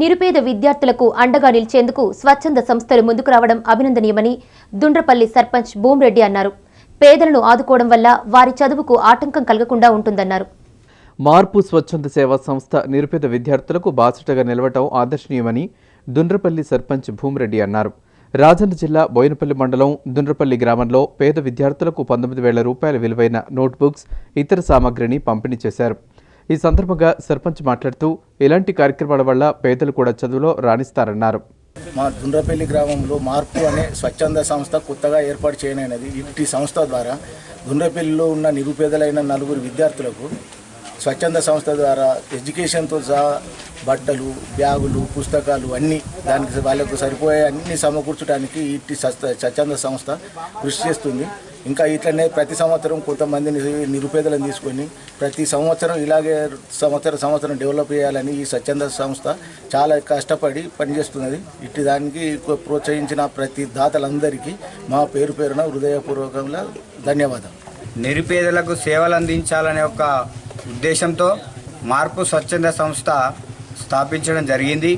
నిరుపేద విద్యార్థులకు అండగా నిలిచేందుకు స్వచ్ఛంద సంస్థలు ముందుకు రావడం అభినందనీయమని దుండ్రపల్లి సర్పంచ్ భూమిరెడ్డి అన్నారు. పేదలను ఆదుకోవడం వల్ల వారి చదువుకు ఆటంకం కలగకుండా ఉంటుందన్నారు. మార్పు స్వచ్ఛంద సేవా సంస్థ నిరుపేద విద్యార్థులకు బాసటగా నిలవటం ఆదర్శనీయమని దుండ్రపల్లి సర్పంచ్ భూమిరెడ్డి అన్నారు. రాజన్న జిల్లా బోయినపల్లి మండలం దుండ్రపల్లి గ్రామంలో పేద విద్యార్థులకు పంతొమ్మిది వేల రూపాయల విలువైన నోట్బుక్స్ ఇతర సామాగ్రిని పంపిణీ చేశారు. ఈ సందర్భంగా సర్పంచ్ మాట్లాడుతూ ఇలాంటి కార్యక్రమాల వల్ల పేదలు కూడా చదువులో రాణిస్తారన్నారు. మా దుండ్రపల్లి గ్రామంలో మార్పు అనే స్వచ్ఛంద సంస్థ కొత్తగా ఏర్పాటు చేయనైనది ఇట్టి సంస్థ ద్వారా దుండ్రపల్లిలో ఉన్న నిరుపేదలైన నలుగురు విద్యార్థులకు స్వచ్ఛంద సంస్థ ద్వారా ఎడ్యుకేషన్తో సహా బట్టలు బ్యాగులు పుస్తకాలు అన్నీ దానికి వాళ్ళకు సరిపోయే అన్ని సమకూర్చడానికి ఇట్టి స్వచ్ఛంద సంస్థ కృషి చేస్తుంది. ఇంకా ఇట్లనే ప్రతి సంవత్సరం కొంతమందిని నిరుపేదలను తీసుకొని ప్రతి సంవత్సరం ఇలాగే సంవత్సరం సంవత్సరం డెవలప్ చేయాలని ఈ స్వచ్ఛంద సంస్థ చాలా కష్టపడి పనిచేస్తున్నది. ఇట్టి దానికి ప్రోత్సహించిన ప్రతి దాతలందరికీ మా పేరు పేరున హృదయపూర్వకంగా ధన్యవాదాలు. నిరుపేదలకు సేవలు అందించాలనే ఒక ఉద్దేశంతో మార్పు స్వచ్ఛంద సంస్థ స్థాపించడం జరిగింది.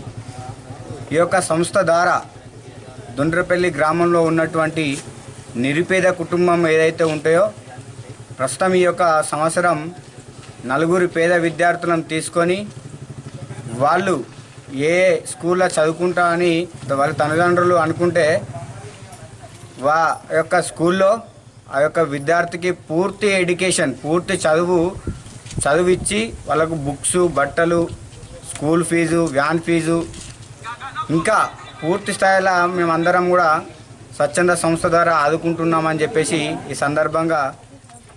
ఈ యొక్క సంస్థ ద్వారా దుండ్రపల్లి గ్రామంలో ఉన్నటువంటి నిరుపేద కుటుంబం ఏదైతే ఉంటాయో ప్రస్తుతం ఈ యొక్క సంవత్సరం నలుగురు పేద విద్యార్థులను తీసుకొని వాళ్ళు ఏ స్కూల్లో చదువుకుంటా అని వాళ్ళ తల్లిదండ్రులు అనుకుంటే వా యొక్క స్కూల్లో ఆ యొక్క విద్యార్థికి పూర్తి ఎడ్యుకేషన్ పూర్తి చదువు చదివిచ్చి వాళ్ళకు బుక్స్ బట్టలు స్కూల్ ఫీజు వ్యాన్ ఫీజు. ఇంకా పూర్తి స్థాయిలో మేమందరం కూడా స్వచ్ఛంద సంస్థ ద్వారా ఆదుకుంటున్నామని చెప్పేసి ఈ సందర్భంగా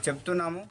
చెప్తున్నాము.